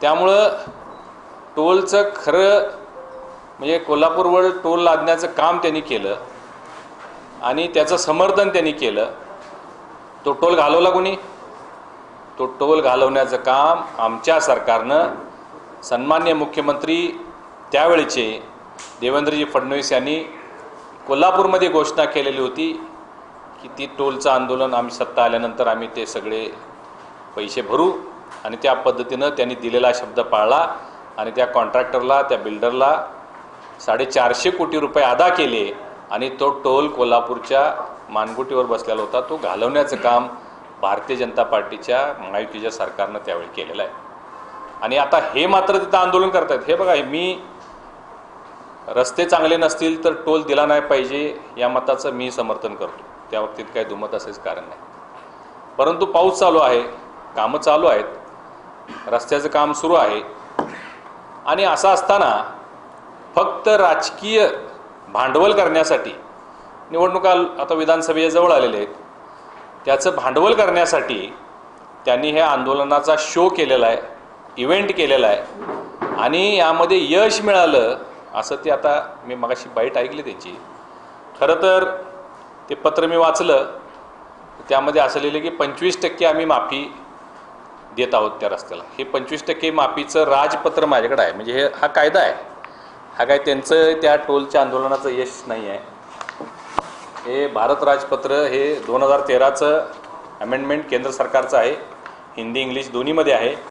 त्यामुळं टोलचं खरं म्हणजे कोल्हापूरवर टोल लादण्याचं काम त्यांनी केलं आणि त्याचं समर्थन त्यांनी केलं. तो टोल घालवला कोणी? तो टोल घालवण्याचं काम आमच्या सरकारनं सन्मान्य मुख्यमंत्री त्यावेळेचे देवेंद्रजी फडणवीस यांनी कोल्हापूरमध्ये घोषणा केलेली होती की ती टोलचं आंदोलन आम्ही सत्ता आल्यानंतर आम्ही ते सगळे पैसे भरू. आणि त्या पद्धतीनं त्यांनी दिलेला शब्द पाळला आणि त्या कॉन्ट्रॅक्टरला त्या बिल्डरला साडेचारशे कोटी रुपये अदा केले आणि तो टोल कोल्हापूरच्या मानगुटीवर बसलेला होता. तो घालवण्याचं काम भारतीय जनता पार्टीच्या महायुतीच्या सरकारनं त्यावेळी केलेलं आहे. आणि आता हे मात्र तिथं आंदोलन करतायत. हे बघा मी रस्ते चांगले नसतील तर टोल दिला नाही पाहिजे या मताचं मी समर्थन करतो. त्या बाबतीत काही दुमत असेच कारण नाही. परंतु पाऊस चालू आहे कामं चालू आहेत. रस्त्याचं काम सुरू आहे. आणि असं असताना फक्त राजकीय भांडवल करण्यासाठी निवडणुका आता विधानसभेच्या जवळ आलेले आहेत. त्याचं भांडवल करण्यासाठी त्यांनी हे आंदोलनाचा शो केलेला आहे इव्हेंट केलेला आहे. आणि यामध्ये यश मिळालं असं ते आता मी मगाशी बाईट ऐकली त्याची. खरं तर ते पत्र मी वाचलं. त्यामध्ये असं लिहिलं की पंचवीस टक्के आम्ही माफी देत आहोत त्या रस्त्याला. हे पंचवीस टक्के माफीचं राजपत्र माझ्याकडे आहे. म्हणजे हे हा कायदा आहे. हा काय त्यांचं त्या टोलच्या आंदोलनाचं यश नाही आहे. हे भारत राजपत्र हे दोन हजार तेराचं अमेंडमेंट केंद्र सरकारचं आहे. हिंदी इंग्लिश दोन्हीमध्ये आहे.